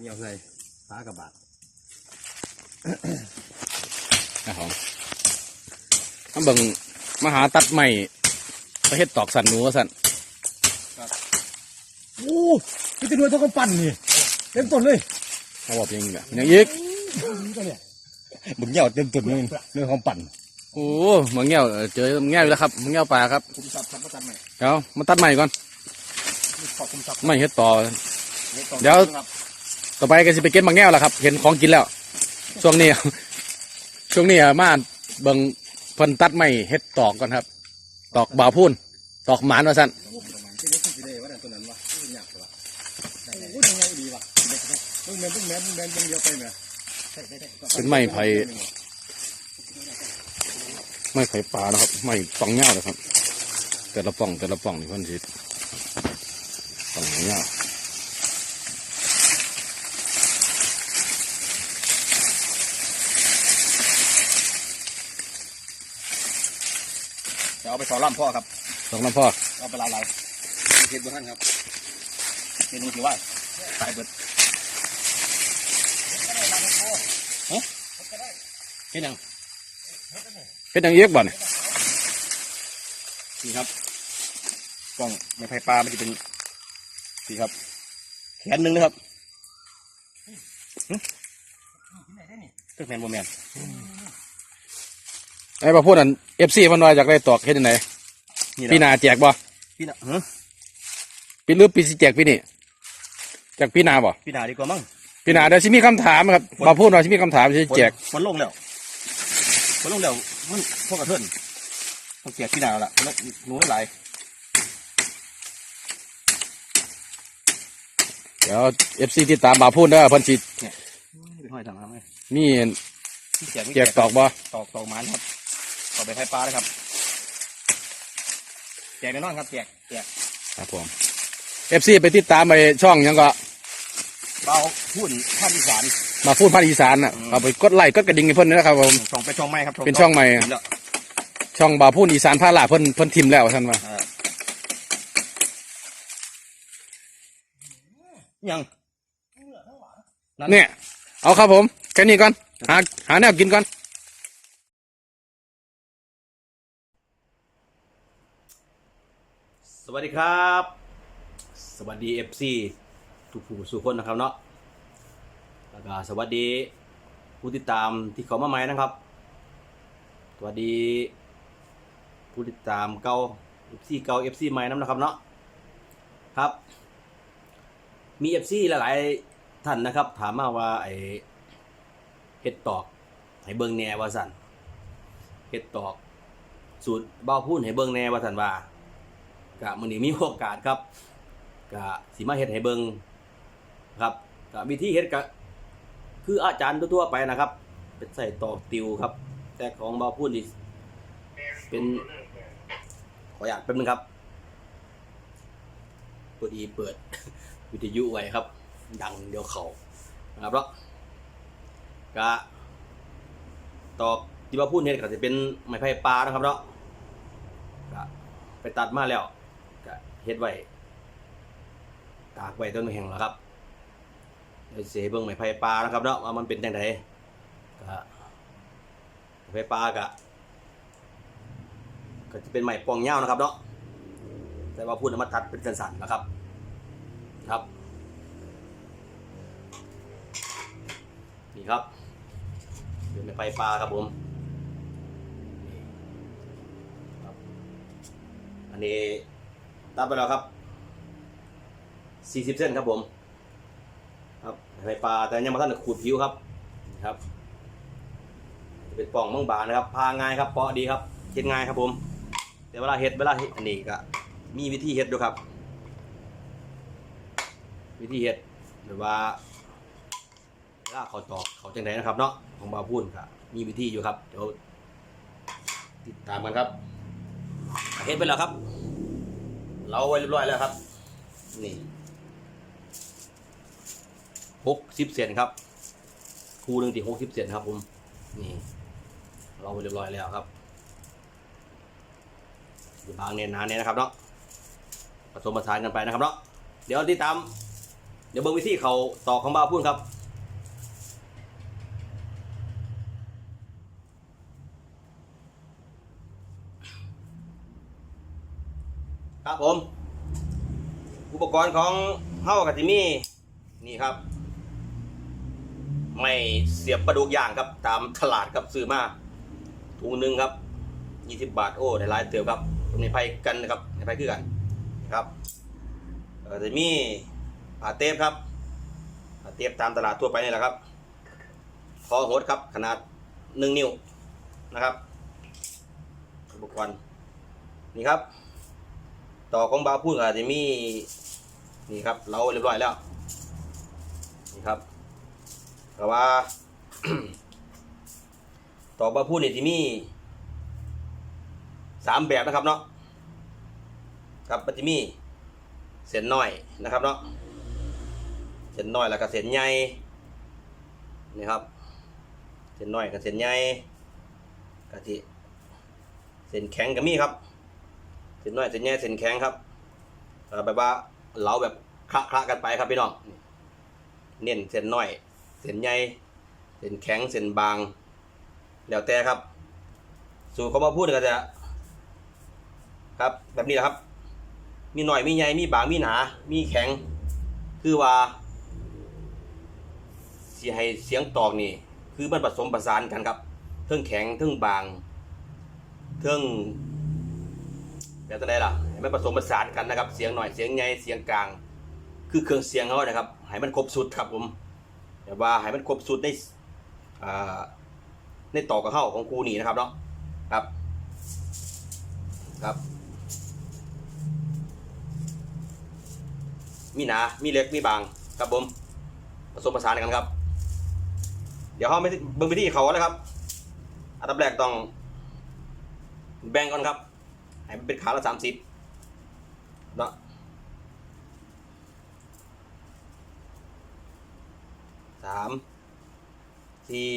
เงียวใส่ฟ้ากระบาดนะครับน้ำเบิงมาหาตัดใหม่ไปเฮ็ดตอกสันหนูว่าสันโอ้นี่จะด้วยเท่ากับปั่นนี่เต็มต้นเลยเขาบอกยังไงอย่างอีกมึงเหี่ยวเต็มต้นเลยเรื่องของปั่นโอ้มึงเงี้ยวเออเจอมึงเงี้ยวอยู่แล้วครับมึงเงี้ยวปลาครับคุมทรัพย์ทำประกันใหม่เดี๋ยวมาตัดใหม่ก่อนขอคุมทรัพย์ไม่เฮ็ดต่อ เดี๋ยว ต่อไปก็จะไปเก็บมังแง่วแล้วครับ เห็นของกินแล้ว ช่วงนี้ ช่วงนี้อะมาเบิ่งเพิ่นตัดไม้เฮ็ดตอกก่อนครับ ตอกบ่าวพูนตอกหมานว่าซั่นจะได้ขึ้นสิได้ว่าแต่ตัวนั้นเป็นไม่ไผ่ไม่ไม้ไผ่ป่านะครับไม้ปองเงาเลยครับ แต่ละปองแต่ละปองนี่เพิ่นสิปองเงา จะเอาไปสอล่ำพ่อครับตอกน้ำพ่อเอาไปลายลายเห็ดบนท่านครับเมนูที่ว่าสายเบิดเฮ้ยเห็นยังเฮ็ดหยังเยกบ่เนี่ยนี่ครับกล้องไม้ไผ่ปลามันจะเป็นสีครับ แขนหนึ่งนะครับหึเจ้าแมนโมแมน ไอ้บ่าวพูดอัน FC เพิ่นว่าอยากได้ตอกเฮ็ดจังไดนี่ปีหนะน้าแจกบ่พี่นะฮะปีหรือปีสิแจกปีนี้แจกปีหน้าบ่พี่นาดีกว่ามั้งปีหน้าเดี๋ยวสิมีคำถามครับบ่าวพูดว่าสิมีคำถามสิแจกมันลงแล้วมันลงแล้วมันพวกกระเทินต้องแจกพี่นาแล้วละแล้วหนูหลายเดี๋ยว FC ติดตามบ่าวพูดเด้อเพิ่นสิเป็นห้อยทางน้ำไหมมีที่แจกแจกตอกบ่ตอกตอกมันครับ ตอกไปไทยปลาเลยครับแจกแน่นอนครับแจกแจกครับผม FC ไปติดตามไปช่องหยังก็เบาหุ้นภาคอีสาน มาพูดภาคอีสานน่ะอืม เอาไปกดไลค์กดกระดิ่งให้เพิ่นนะครับผม ช่องไปช่องใหม่ครับเป็นช่องใหม่เแล้วช่องบ่าวพูดอีสานพาลาเพิ่นเพิ่นทิมแล้วท่านว่าอ่ายังนั่นเนี่ย เอาครับผมแค่นี้ก่อนหาหาแนวกินก่อน สวัสดีครับ สวัสดีเอฟซีทุกผู้สุคนนะครับเนาะแล้วก็สวัสดีผู้ติดตามที่เขามาใหม่นะครับ สวัสดีผู้ติดตามเก่าเอฟซีเก่าเอฟซีใหม่นะครับเนาะครับ มีเอฟซีหลายๆท่านนะครับ ถามมาว่าไอเห็ดตอกให้เบิงแหนว่าสันเห็ดตอกสูตรเบ้าพูนให้เบิงแหนว่าสันว่า กะมื้อนี้มีโอกาสครับกะสิมาเฮ็ดให้เบิงครับกะวิธีเฮ็ดกะคืออาจารย์ทั่วๆไปนะครับ เป็นใส่ตอกติวครับ แต่ของบ้าพูนนี่เป็นขออยากแป๊บนึงครับพอดีเปิดวิทยุไว้ครับ ดังเดียวเขานะครับแล้วกะตอกที่ว่าพูดเนี่ยก็จะเป็นไม้ไผ่ปลานะครับเนาะก็ไปตัดมาแล้ว เฮ็ดไว้ตากไว้ต้นแห้งแล้วครับเดี๋ยวเสียเบิ่งไม้ไผ่ปลานะครับเนาะว่ามันเป็นจังไดก็ไม้ไผ่ปลาก็ก็จะเป็นไม้ปองยาวนะครับเนาะแต่ว่าพูดมาตัดเป็นสั้นๆนะครับครับ นี่ครับเป็นไม้ไผ่ปลาครับผมนี่ครับอันนี้ ตัดไปแล้วครับ40เส้นครับผม ครับไม้ปลาแต่ยังมาท่านขูดผิวครับครับ เป็นป่องบางๆนะครับ พาง่ายครับเปาะดีครับเฮ็ดง่ายครับผม แต่เวลาเฮ็ดเวลาเฮ็ดอันนี้ก็มีวิธีเฮ็ดด้วยครับ วิธีเฮ็ดหรือว่าเวลาเขาตอกเขาจังไดนะครับเนาะของบาพูนครับมีวิธีอยู่ครับเดี๋ยวติดตามกันครับเฮ็ดไปแล้วครับ เราไว้เรียบร้อยแล้วครับ นี่หกสิบเซนครับ คูหนึ่งที่หกสิบเซนครับ ผม นี่ เราไว้เรียบร้อยแล้วครับบางเน้นหนาเนี่ยนะครับเนาะผสมผสานกันไปนะครับเนาะเดี๋ยวติดตาม เดี๋ยวเบิ่งวิธีเขาต่อของบ่าพูดครับ ครับผม อุปกรณ์ของเฮากับทิมี่นี่ครับ ไม่เสียบปลาดุกย่างครับ ตามตลาดครับซื้อมาถุงหนึ่งครับ20บาทโอ้ได้หลายเติบครับในไพ่กันนะครับในไพ่คือกันครับอ่อจะมีผ้าเทปครับผ้าเทปตามตลาดทั่วไปนี่แหละครับคอโหดครับขนาด1นิ้วนะครับอุปกรณ์นี่ครับ ต่อของบาพูดอาจจะมีนี่ครับ เราเรียบร้อยแล้ว นี่ครับแต่ว่า ต่อบาพูดนี่ที่มีสามแบบนะครับเนาะครับมันจะมีเส้นน้อยนะครับเนาะเส้นน้อยแล้วก็เส้นใหญ่นี่ครับเส้นน้อยกับเส้นใหญ่กะทิเส้นแข็งก็มีครับ เส้นน้อยเส้นใหญ่เส้นแข็งครับแบบว่าเหลาแบบคละคละกันไปครับพี่น้องเน้นเส้นน้อยเส้นใหญ่เส้นแข็งเส้นบางแล้วแต่ครับ สูตรเขามาพูดก็จะ ครับ แบบนี้แหละครับ มีหน่อยมีใหญ่มีบางมีหนา มีแข็ง คือว่าสิให้เสียงตอกนี่ คือมันผสมประสานกันครับเทิงแข็งเทิงบางเทิง แล้วจะได้ล่ะให้มันผสมผสานกันนะครับ เสียงหน่อยเสียงใหญ่เสียงกลาง คือเครื่องเสียงเขานะครับให้มันครบสุดครับผมแต่ว่าให้มันครบสุดในในต่อกับเข้าของครูนี่นะครับเนาะครับครับ มีหนา มีเล็ก มีบาง ครับผมผสมผสานกันครับ เดี๋ยวเขาไม่เบิ่งไปที่เขาแล้วครับ อันดับแรกต้องแบ่งก่อนครับ ให้มันเป็นขาละสามสิบเนาะสามสี่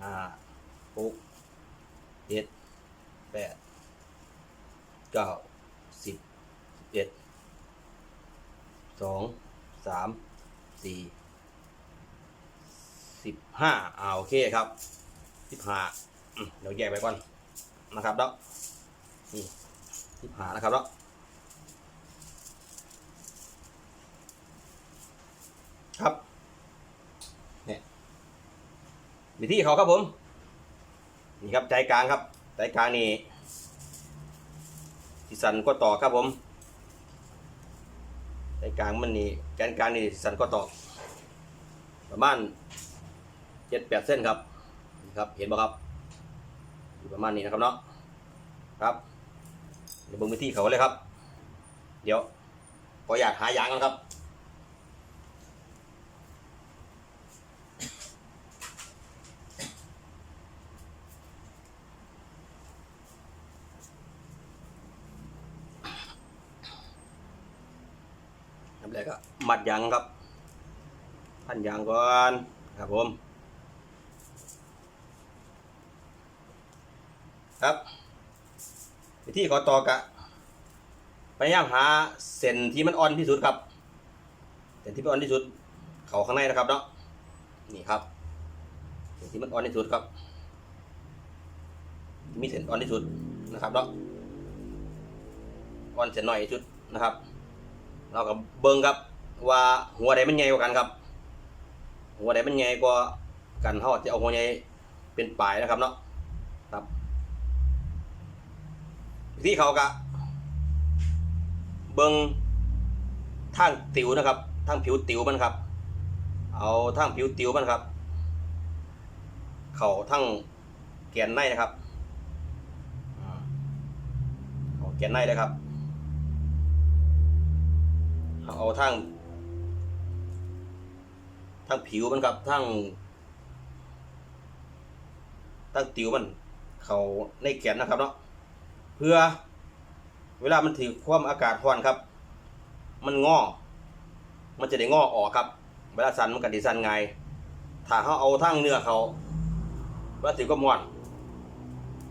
ห้าหกเจ็ดแปดเก้าสิบสิบเอ็ดสองสามสี่สิบห้าอ่าโอเคครับสิบห้าเดี๋ยวแยกไปก่อนนะครับแล้ว นี่ที่ผ่านะครับแล้วครับเนี่ยวิธีเขาครับผม นี่ครับใจกลางครับใจกลางนี่ที่สันก็ต่อครับผมใจกลางมันนี่แกนกลางนี่สันก็ต่อประมาณเจ็ดแปดเส้นครับนี่ครับ เห็นบ่ครับ อยู่ประมาณนี้นะครับเนาะครับ เดี๋ยวเบิ่งวิธีเขาเลยครับ เดี๋ยวขออยากหายางกันครับน้ำแรกก็มัดยางครับพันยางก่อนครับผม ครับ วิธีขอต่อกะพยายามหาเส้นที่มันอ่อนที่สุดครับเส้นที่มันอ่อนที่สุด เขาข้างในนะครับเนาะนี่ครับเส้นที่มันอ่อนที่สุดครับ มีเส้นอ่อนที่สุดนะครับเนาะอ่อนเส้นหน่อยที่สุดนะครับ เราก็เบิ่งครับ ว่าหัวใดมันใหญ่กว่ากันครับ หัวใดมันใหญ่กว่ากันเขาจะเอาหัวใหญ่เป็นปลายนะครับเนาะครับ ที่เขากะ เบิงทางติวนะครับทางผิวติวมันครับ เอาทางผิวติวมันครับ เขาทางแกนในนะครับเขาแกนในเลยครับเอาทางทางผิวมันครับทางทางติวมัน เขาในแกนนะครับเนาะ เพื่อเวลามันถือความอากาศร้อนครับ มันงอ มันจะได้งอออกครับ เวลาสั่นมันก็ไดีสั่นไงถ้าเขาเอาทั้งเนื้อเขาเวลาถือก็ม้วน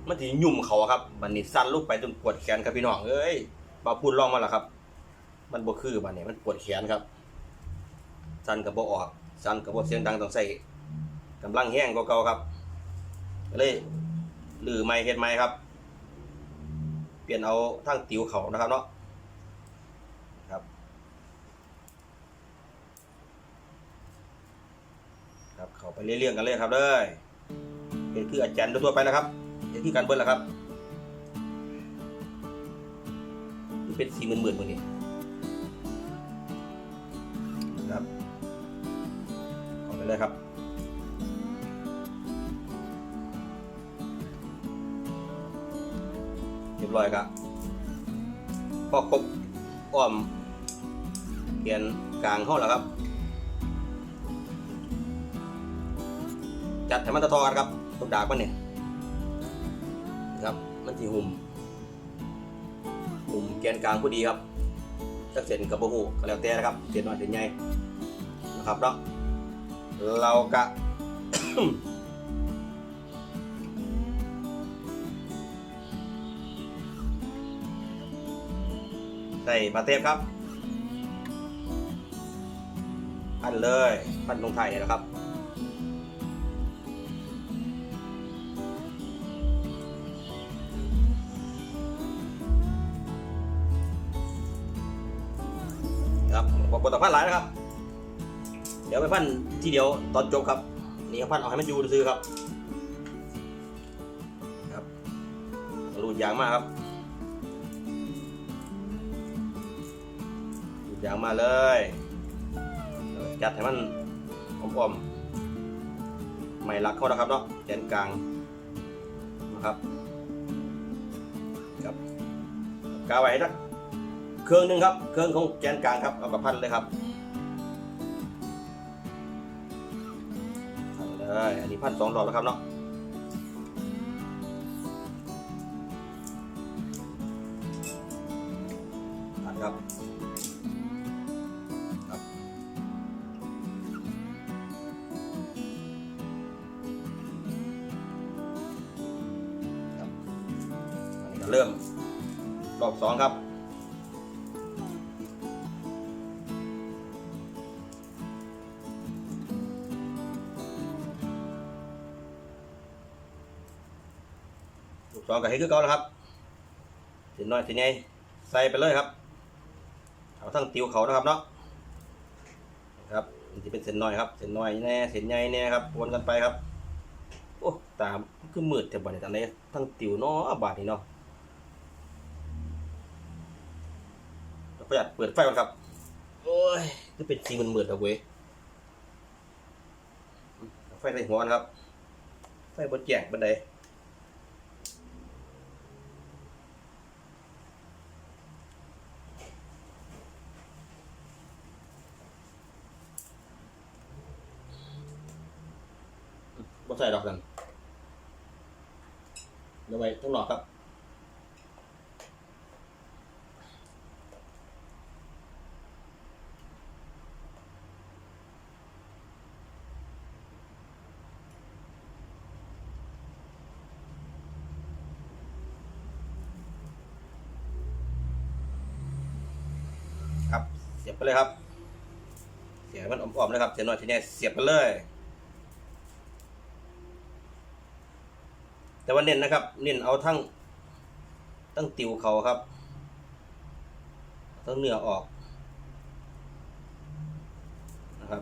มันถือยุ่มเขาครับบันนี้สั่นลูกไปจนปวดแขนครับพี่น้องเอ้ยบาพูดลองมาแล้วครับ มันบ่คือบันนี้มันปวดแขนครับ สั่นกับบออกสั่นกับบเสียงดังต้องใส่กำลังแห้งกว่าเก่าครับเลยลือไม้เฮ็ดไม้ครับ ปลี่ยนเอาทั้งติวเขานะครับเนาะครับครับเข้าไปเรื่อยๆกันเลยครับเลยเห็นคืออาจารย์ทั่วไปแล้วครับเห็นคือการเบิ้ลแล้วครับเป็นสีหมื่นๆมือนี้ครับเข้าไปเลยครับ บร้อยครับพอครบอ้อมเกียนกลางห้องแล้วครับ จัดให้มันตะทอกันครับตบดากมันเนี่ยครับมันที่หุ่มหุ่มแกนกลางผู้ดีครับสักเส้นกับโบหูก็แล้วแต่นะครับเส้นน้อยเส้นใหญ่นะครับเนาะเรากะ ใส่ปลาเทปครับพันเลยพันตรงไทยเนี่ยนะครับครับบอกดต่อพันหลายนะครับ เดี๋ยวไปพันทีเดียวตอนจบครับนี่ครับพันเอาให้มันอยู่ซื้อครับครับรูดยางมากครับ รูดยางมาเลยจัดให้มันอ้อมๆไม่รักเขานะครับเนาะแกนกลางนะครับครับกาไว้นะเครื่องหนึ่งครับ เครื่องของแกนกลางครับเอากับพันเลยครับพันเลยอันนี้พันสองรอบแล้วครับเนาะ สองครับลูกสองกับให้คือเก่าแล้วครับเส้นน้อยเส้นใหญ่ใส่ไปเลยครับเอาทั้งติวเขานะครับเนาะครับมันจะเป็นเส้นน้อยครับเส้นน้อยแน่เส้นใหญ่แน่ครับวนกันไปครับโอ้ตามคือมืดแต่บัดนี้ตอนนี้ทั้งติวเนาะบาดนี้เนาะเรา ประหยัดเปิดไฟก่อนครับ โอ้ยคือเป็นสีมันมืดๆแล้วเว้ยเอาไฟใส่หัวกันครับ ไฟบนแจกบันไดบ่ใส่ดอกกันเดี๋ยวไว้ต้องรอครับครับ เลยครับ เสียบมันอ่อมๆเลยครับเสียบหน่อยทีนี้เสียบไปเลย แต่ว่าเน้นนะครับ เน้นเอาทั้งตั้งติวเขาครับทั้งเนื้อออกนะครับ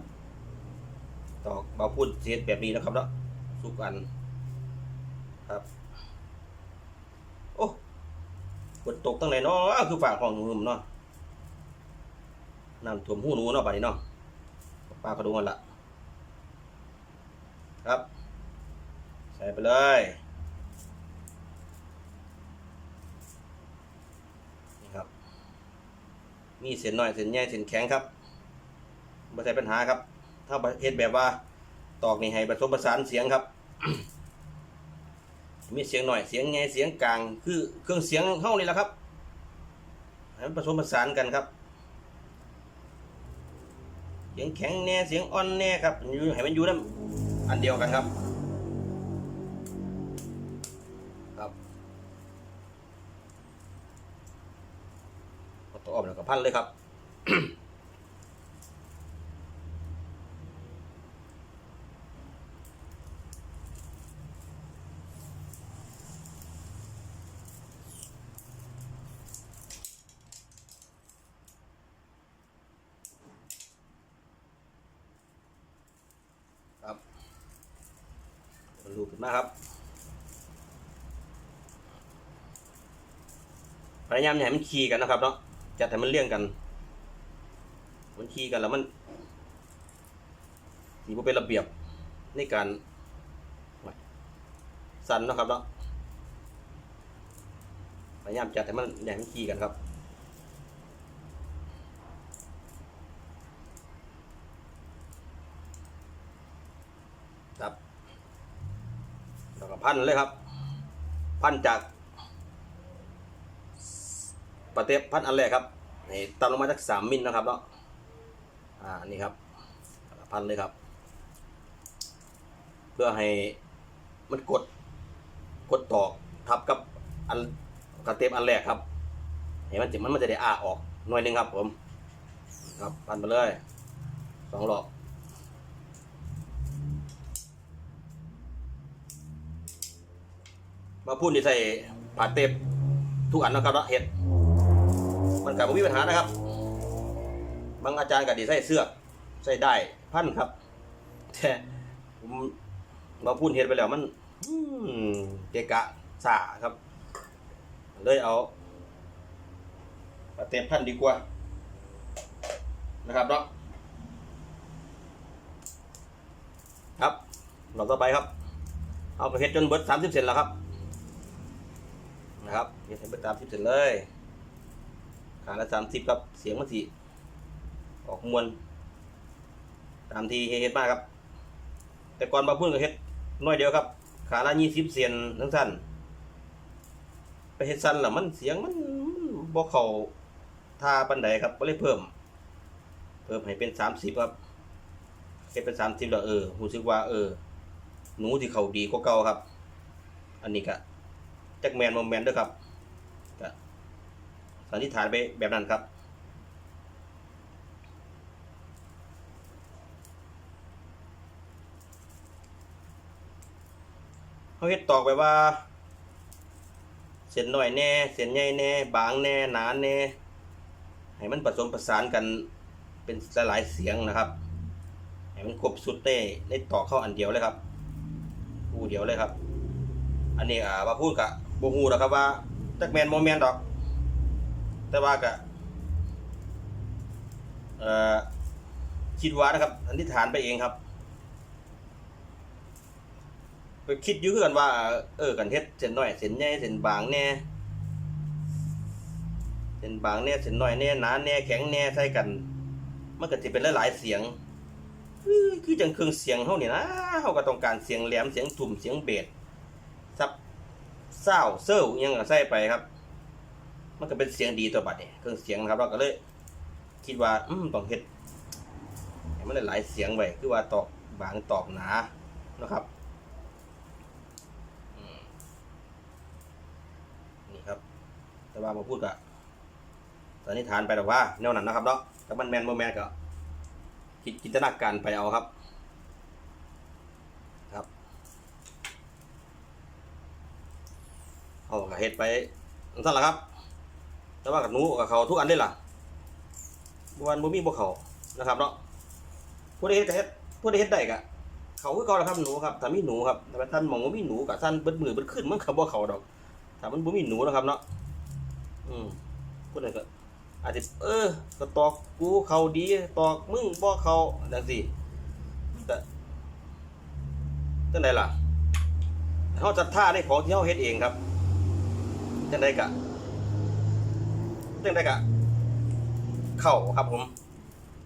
ตอกเบาพูดเสียดแบบนี้นะครับเนาะสุกอันครับ โอ้ฝนตกตั้งไหนเนาะคือฝากของหนุ่มเนาะ น้ำท่วมหูหนูเนาะป่านนี้เนาะปลาเขาดูกันละครับ ใส่ไปเลยนี่ครับ มีเส้นน้อยเส้นใหญ่เส้นแข็งครับไม่ใช่ปัญหาครับ ถ้าเฮ็ดแบบว่าตอกนี่ให้ผสมผสานเสียงครับ มีเสียงหน่อยเสียงใหญ่เสียงกลาง คือเครื่องเสียงเข้านี่แหละครับให้มันผสมผสานกันครับ สียงแข็งแน่เสียงอ่อนแน่ครับอยู่ให้มันอยู่นั่นอันเดียวกันครับ ครับตัวออกแล้วก็พันเลยครับ ขึ้นมาครับพ ยายามอย่าให้มันขี่กันนะครับเนาะจัดให้มันเลี่ยงกัน มันขี่กันแล้วมันสีเป็นระเบียบในการสั่นนะครับเนาะพยายามจัดให้มันอย่าให้มันขี่กันครับครับแล้วก็พันเลยครับ พันจาก ประเทศพันอันแรกครับนี่ตามลงมาจากสามมิลนะครับเนาะอ่านี่ครับพันเลยครับ เพื่อให้มันกดกดตอกทับกับอันกระเต็บอันแรกครับเห็นมันจิมันมันจะได้อ้าออกหน่อยนึงครับผมครับพันไปเลยสองหลอกมาพูดที่ใส่ผ่าเต็บทุกอันนะครับเนาะเห็ด มันกับมีปัญหานะครับ บางอาจารย์ก็ดีใส่เสื้อใส่ได้พันครับแต่ผมมาพูดเห็ดไปแล้วมันเกะกะสาครับ เลยเอาเต็บพันดีกว่า นะครับเนาะครับเราต่อไปครับ เอาไปเฮ็ดจนเบิดสามสิบเซนแล้วครับ นะครับเฮ็ดเบิดสามสิบเซนเลย ขาละสามสิบครับเสียงมันสิออกมวลตามที่เฮ็ดมากครับ แต่ก่อนมาพูดกับเฮ็ดน้อยเดียวครับ ขาละยี่สิบเซนทั้งสั้นไปเฮ็ดสั้นล้วมันเสียงมันมันบ่เข้าท่าปันใดครับก็เลยเพิ่ม เพิ่มให้เป็นสามสิบครับเฮ็ดเป็นสามสิบแล้วเออรู้สึกว่าเออ หนูที่เขาดีกว่าเก่าครับ อันนี้ก็จักแมนโมแมนด้วยครับ สันนิษฐานไปแบบนั้นครับ เขาเฮ็ดตอกไปว่า เส้นน้อยแน่ เส้นใหญ่แน่ บางแน่ หนาแน่ ให้มันผสมประสานกันเป็นหลายเสียงนะครับ ให้มันครบสุดได้ในตอกเข้าอันเดียวเลยครับคู่เดียวเลยครับ อันนี้อ่าว่าพูดกับโบฮูนะครับว่าจักแมนโมแมนดอก แต่ว่าก็คิดว่านะครับอันที่ฐานไปเองครับไปคิดยู่คือกันว่า เออกันเฮ็ดเส้นน้อยเส้นใหญ่เส้นบางแน่เส้นบางแน่เส้นน้อยแน่หนาแน่แข็งแน่ใส่กันมันก็สิเป็นหลายๆเสียงคือคือจังเครื่องเสียงเฮานี่นะเฮาก็ต้องการเสียงแหลมเสียงทุ้มเสียงเบสซับเศร้าเซิร์อิหยังก็ใส่ไปครับ มันก็เป็นเสียงดีตัวบัดเนี่ยเครื่องเสียงนะครับเราก็เลย คิดว่า อืมต้องเฮ็ดให้มันหลายเสียงไว้คือว่าตอกบางตอกหนานะครับนี่ครับ แต่ว่ามาพูดกับสันนิษฐานไปแต่ว่าแนวนั้นนะครับเนาะแต่มันแมนโมแมนก็คิดจินตนาการไปเอาครับครับเอากระเฮ็ดไปนั่นแหละครับ แต่ว่ากับหนูกับเขาทุกอันได้ล่ะบวันบ่มีบ่เขานะครับเนาะผู้ใดเฮ็ดก็เฮ็ดผู้ใดเฮ็ดได้ก็เขาคือเก่าแหละครับหนูครับถ้ามีหนูครับแต่ว่าท่านมองว่ามีหนูกับท่านเบิดมือเบิดขึ้นมันก็บ่เขาดอกถ้ามันบ่มีหนูนะครับเนาะอืมผู้ใดก็อาจจะเออ ก็ตอกกูเขาดี ตอกมึงบ่เขาจังสิแต่จังไดล่ะเฮาจัดท่าในของที่เฮาเฮ็ดเองครับจังไดกะ จังไดกะเข้าครับผม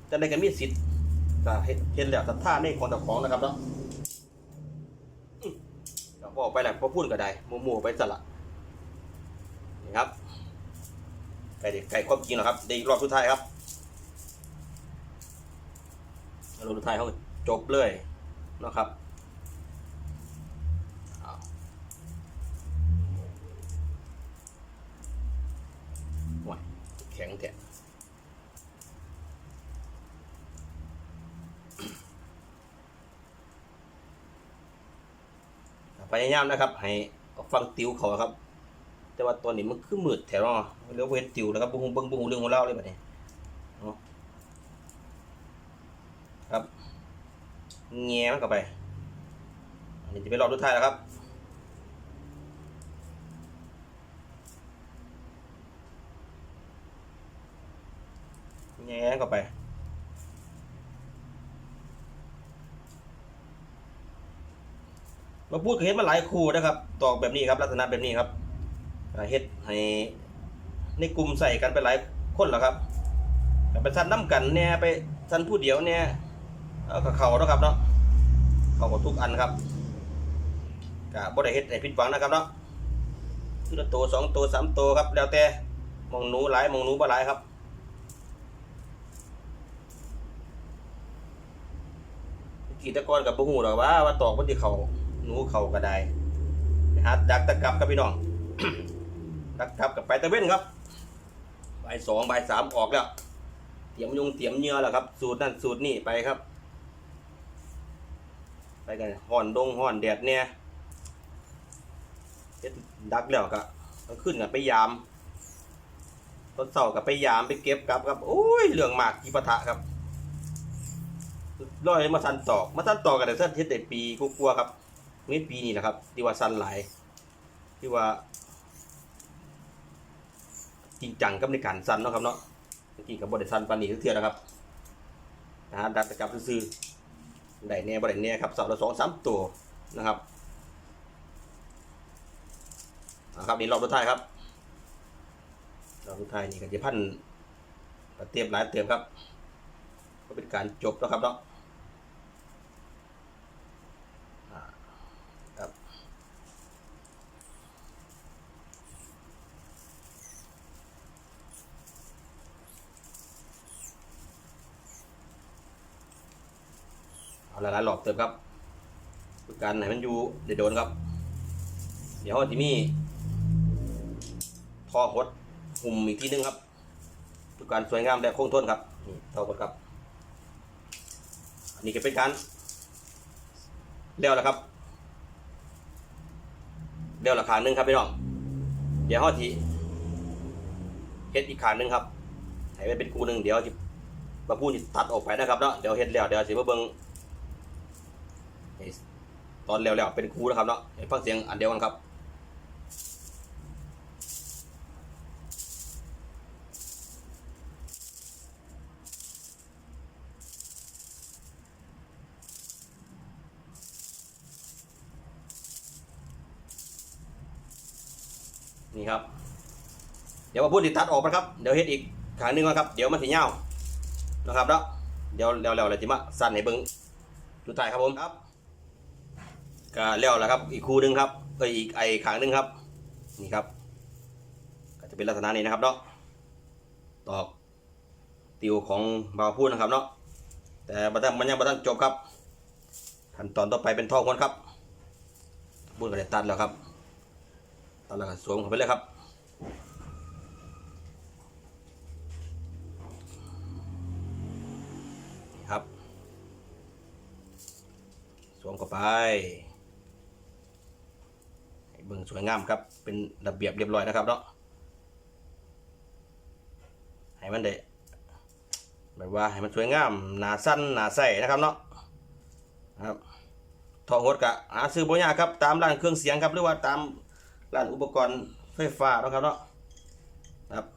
จังไดก็มีสิทธิ์ก็เฮ็ดเฮ็ดแล้วจัท่าในของเจ้าของนะครับเนาะอืมก็บอกไปแหล้วพอพูดก็ได้มั่วๆไปซะละนี่ครับไก่ดิไก่ความจริงนะครับได้อีกรอบสุดท้ายครับรอบสุดท้ายเขาจบเลยนะครับเอาโอ้ยแข็งแท้พยายามนะครับ ให้ฟังติวเขาครับ แต่ว่าตอนนี้มันคือมืดแถวเนาะเรียกว่าเฮ็ดติวแล้วครับบุ้งบุ้งบุ้งเรื่องของเราเลยแบัดนี้ครับแง่มันเข้าไปอันนี้จะเป็นรอบสุดท้ายแล้วครับ แง่เข้าไป มาพูดกับเฮ็ดมาหลายคู่นะครับ ตอกแบบนี้ครับ ลักษณะแบบนี้ครับเฮ็ดให้ในกลุ่มใส่กันไปหลายคนแล้วครับไปสั้นน้ำกันเนี่ยไปสั้นผู้เดียวเนี่ยเอากับเขาเนาะครับเนาะเขาหมดทุกอันครับก็บ่ได้เฮ็ดให้ผิดหวังนะครับเนาะคือละตัวสองตัวสามตัวครับแล้วแต่มองหนูหลายมองหนูบ่หลายครับ กีตะกอนกับบ่ฮู้หรอกว่าว่าตอกมันสิเขาหนูเขาก็ได้ไปหาดักตะกับครับพี่น้องดักกับกับไปตะเว้นครับใบสองใบสามออกแล้วเตรียมยุงเตรียมเหยื่อแล้วครับ สูตรนั่นสูตรนี่ไปครับ ไปกันห่อนดงห่อนแดดเนี่ยเฮ็ดดักแล้วก็ก็ขึ้นกันไปยามตอนเสากับไปยามไปเก็บกับครับโอ้ยเรื่องหมากกีปะทะครับ ร้อยมาสันตอก มาสันตอกกันแต่สั้นเฮ็ดแต่ปีกลัวครับนี่ปีนี้แหละครับ ที่ว่าสันหลาย ที่ว่า จริงจังกับในการสันเนาะครับเนาะเมื่อกี้กับบริสันปานนี้ทุกเทื่อนะครับนะฮะดัดตะกับซื้อได้แน่บ่ได้แน่ครับสาละสองสามตัวนะครับนะครับนี่รอบสุดท้ายครับรอบสุดท้ายนี่ก็จะพันเตรียมหลายเตรียมครับ ก็เป็นการจบแล้วครับเนาะอ่าครับเอาละ หลายหลอบเติมครับการไหนมันอยู่เดี๋ยวโดนครับ เดี๋ยวที่มีท่อหดหุ่มอีกทีนึงครับเป็นการสวยงามและคงทนครับนี่ท่อหดครับ อันนี้ก็เป็นการเลี้ยวแล้วครับเลี้ยวราคาหนึ่งครับพี่น้องเดี๋ยวห่อทีเฮ็ดอีกขาหนึ่งครับให้มันเป็นกูหนึ่งเดี๋ยวจะมาพูดตัดออกไปนะครับเนาะเดี๋ยวเฮ็ดแล้วเดี๋ยวสิมาเบิ่ง อนแล้วๆเป็นครูนะครับเนาะฟังเสียงอันเดียวกันครับนี่ครับ เดี๋ยวมาพูดติดตัดออกนะครับ เดี๋ยวเฮ็ดอีกขางหนึงก่อนครับ เดี๋ยวมันสิเหี่ยวนะครับเนาะเดี๋ยวแล้วแล้วอะไรจิมาสั่นให้เบิ่งดท้ายครับผมครับ ก็แล้วแล้วครับ อีกคู่หนึงครับเอ้ยอีกไอขางหนึงครับ นี่ครับ ก็จะเป็นลักษณะนี้นะครับเนาะตอกติวของบาวพูดนะครับเนาะแต่บัดนั้นมันยังบัดนั้นจบครับขั้นตอนต่อไปเป็นท่อคนครับพูดก็ได้ตัดแล้วครับตัดแล้วก็สวมเข้าไปเลยครับนี่ครับสวมเข้าไป บิ่งสวยงามครับ เป็นระเบียบเรียบร้อยนะครับเนาะให้มันได้แบบว่าให้มันสวยงามหนาสั้นหนาใสนะครับเนาะครับทองหดกะหาซื้อบ่ยากครับตามร้านเครื่องเสียงครับหรือว่าตามร้านอุปกรณ์ไฟฟ้านะครับเนาะนะครับ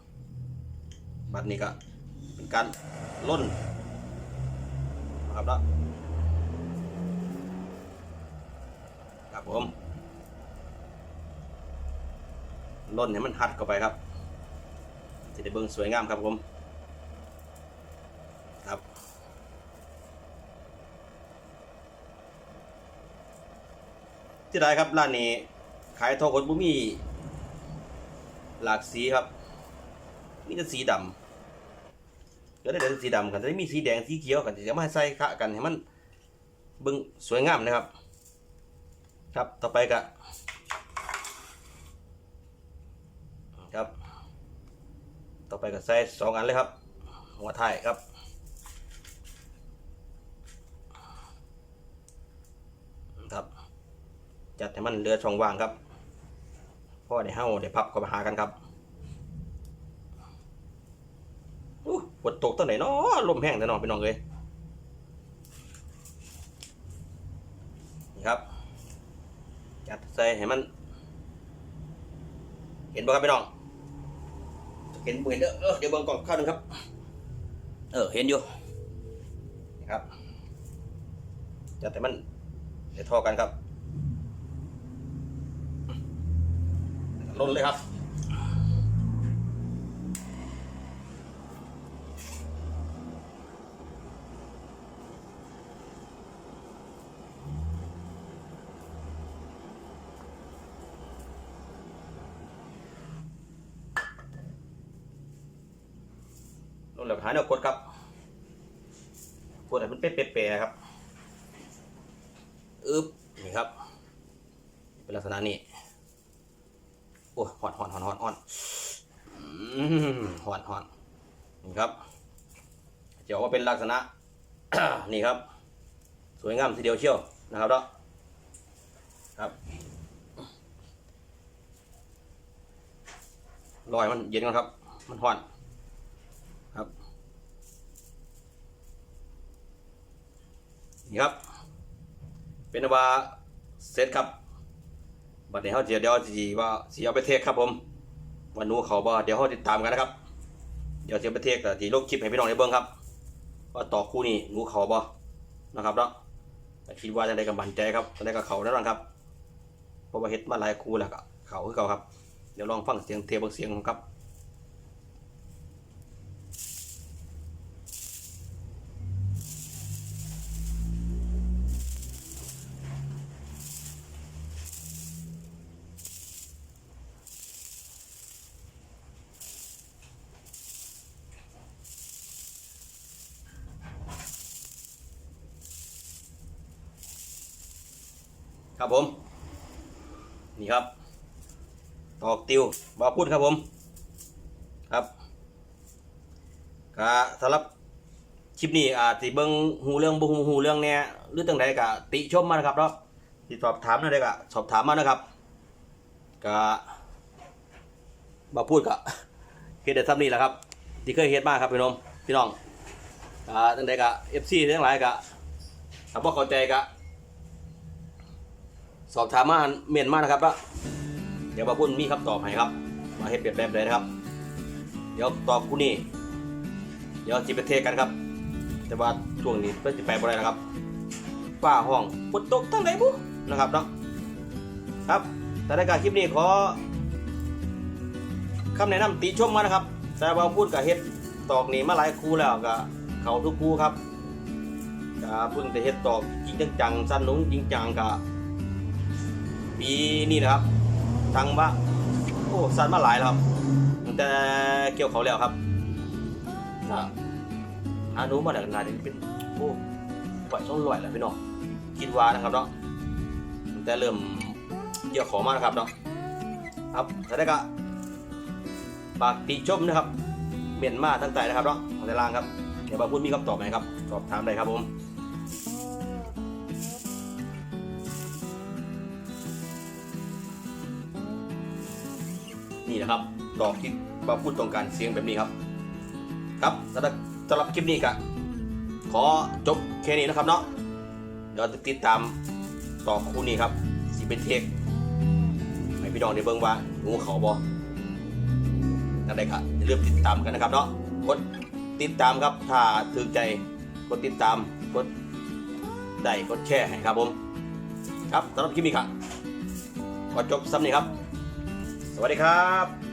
บัดนี้ก็เป็นการล่นนะครับเนาะครับผม ล่นให้มันหัดเข้าไปครับจะได้เบิ่งสวยงามครับผมครับที่ได้ครับร้านนี้ขายทองคนบุมีหลากสีครับมีแต่สีดำก็ได้แต่สีดำกันแต่มีสีแดงสีเขียวกันจะมาใส่ขะกันให้มันเบิ่งสวยงามนะครับ ครับต่อไปก็ ครับ ต่อไปก็ใส่สองอันเลยครับ หัวไทยครับ ครับ จัดให้มันเหลือช่องว่างครับพ่อได้เฮ้าได้พับเข้ามาหากันครับอู้ฝนตกตั้งไหนเนาะลมแห้งแต่นอนไปนอนเลยนี่ครับ จัดใส่ให้มัน เห็นบ่ครับพี่น้อง เห็นเห็นเด้อเดี๋ยวเบิ่งก่อนข้าวหนึงครับ เออ เห็นอยู่นะครับจะแต่มันเดี๋ยวทอกันครับลนเลยครับ ลงแล้วหาแนวกดครับกดให้มันเป็นเป๊ะๆครับอึ๊บนี่ครับ เป็นลักษณะนี้โอ้หอนหอนหอนหอนหอนหอนหอนนี่ครับจะออกมาเป็นลักษณะนี่ครับ สวยงามทีเดียวเชียวนะครับเนาะครับรอยมันเย็นก่อนครับ มันหอน ครับ นี่ครับ เป็นว่าเสร็จครับบัดนี้เขาเดี๋ยวเดี๋ยวจีว่าสีเอาไปเทคครับผมวันนู้เขาบ่เดี๋ยวเขาติดตามกันนะครับ เดี๋ยวจะไปเทคแต่จีลงคลิปให้พี่น้องได้เบิ่งครับ ว่าต่อคู่นี้หนูเขาบ่นะครับเนาะคิดว่าจะได้กับบันใจครับจะได้กับเขาแน่นอนครับเพราะว่าเฮ็ดมาหลายคู่แล้วก็เขาคือเขาครับ เดี๋ยวลองฟังเสียงเทปเบิ่งเสียงครับครับ ติวบาพูดครับผม ครับกะสำหรับคลิปนี้อาจสิเบิ่งหูเรื่องบ่หูหูเรื่องแหน่หรือจังใดกะติชมมานะครับเนาะสิสอบถามนั่นได้กะสอบถามมานะครับกะบาพูดกะเฮ็ดได้ซ้ำนี้แหละครับที่เคยเฮ็ดมาครับพี่น้องพี่น้องกะจังใดกะ FC ทั้งหลายกะถ้าบ่เข้าใจกะสอบถามมาเมียนมานะครับว่า เดี๋ยวบาพุ่นมีคำตอบให้ครับ มาให้เปรียบแบบเลยนะครับ เดี๋ยวตอบกูนี่ เดี๋ยวจิไปเทกันครับ แต่ว่าช่วงนี้เพื่อจะไปบ่ได้นะครับฝ้าห้องฝนตกตั้งไหนบุนะครับเนาะครับ แต่ในการคลิปนี้ขอคำแนะนำติชมมานะครับ แต่ว่าพูดกับเฮ็ดตอกนี่มาหลายครูแล้วก็เขาทุกครูครับก็เพิ่งแต่เฮ็ดตอกจริงจังๆสั้นนุ่งจริงจังกับปีนี้นะครับ ทางว่าโอ้สันมาหลายแล้วครับตั้งแต่เกี่ยวเขาแล้วครับก็อานุมาจากนานเป็นโอ้ปล่อยช่องลอยแล้วพี่น้องคิดว่านะครับเนาะตั้งแต่เริ่มเกี่ยวของมานะครับเนาะครับแต่ได้ก็ฝากติชมนะครับเมียนมาทั้งใจนะครับเนาะของแต่ล่างครับเดี๋ยวบาพูดมีคำตอบไหมครับ สอบถามได้ครับผม นะครับ ดอกที่มาพูดตรงกันเสียงแบบนี้ครับ ครับสำหรับสำหรับคลิปนี้ก็ขอจบแค่นี้นะครับเนาะเดี๋ยวติดตามต่อคู่นี้ครับสิเป็นเทคให้พี่น้องได้เบิ่งว่างูเขาบอนั่นได้ครับอย่าลืมติดตามกันนะครับเนาะกดติดตามครับ ถ้าถึงใจกดติดตามกดได้กดแชร์ให้ครับผม ครับสำหรับคลิปนี้ครับขอจบซ้ำนี้ครับ สวัสดีครับ